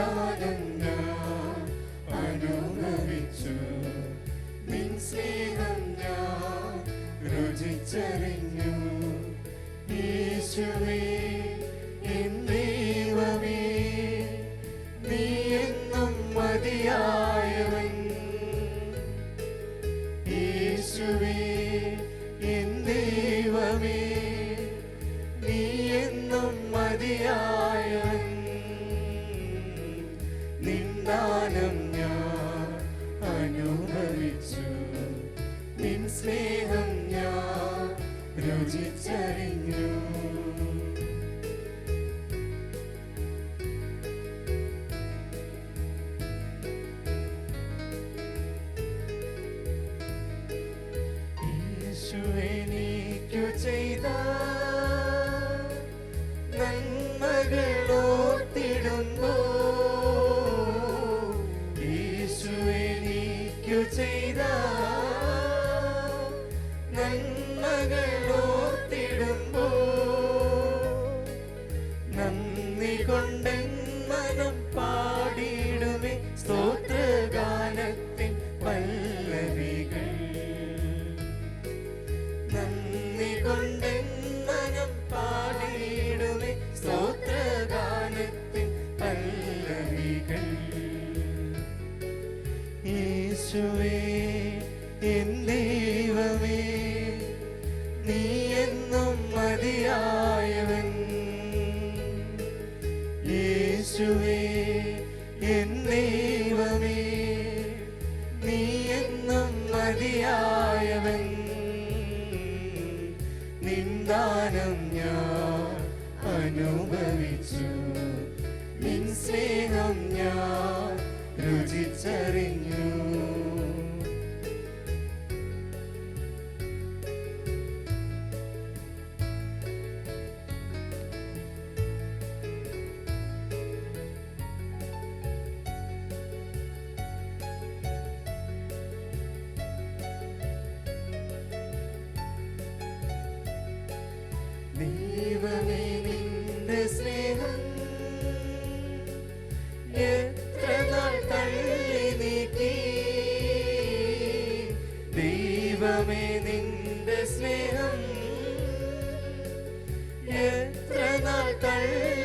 കാലം ഞാൻ അനുഭവിച്ചു. നിൻ സ്നേഹം ഞാൻ രുചിച്ചറിഞ്ഞു. ഈശുവേ നിന്ദാനം ഞാൻ അനുഭവിച്ചു. നിൻ സ്നേഹം ഞാൻ രുചിച്ചറിഞ്ഞു. ചെയ്ത നന്മകളോർത്തിടുമ്പോ നന്ദി കൊണ്ടെൻ യേശുവേ നീ എന്നും നീ എന്നും നിൻ ഞാൻ രുചിച്ചറിഞ്ഞു. ദൈവമേ നിന്റെ സ്നേഹം എത്ര നാൾ തള്ളി നീക്കി? ദൈവമേ നിന്റെ സ്നേഹം എത്ര നാൾ തള്ളി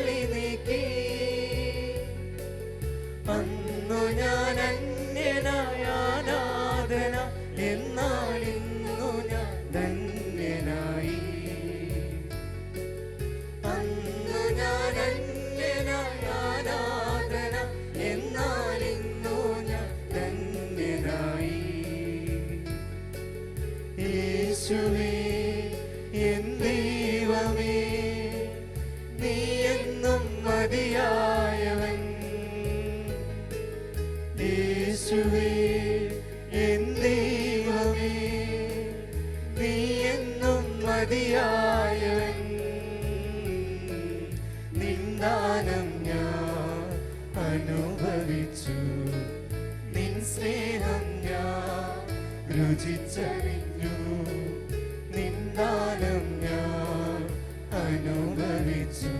യേശുവേ എൻ ദൈവമേ നീ എന്നും മതിയായവൻ. യേശുവേ എൻ ദൈവമേ നീ എന്നും മതിയായവൻ. നിന്ദാനം ഞാൻ അനുഭവിച്ചു നിൻ സ്നേഹം രുചിച്ചറിഞ്ഞു നിന്ദാനം ഞാൻ അനുഭവിച്ചു.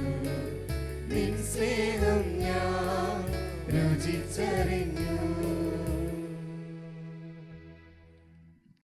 നിൻ സ്നേഹം ഞാൻ രുചിച്ചറിഞ്ഞു.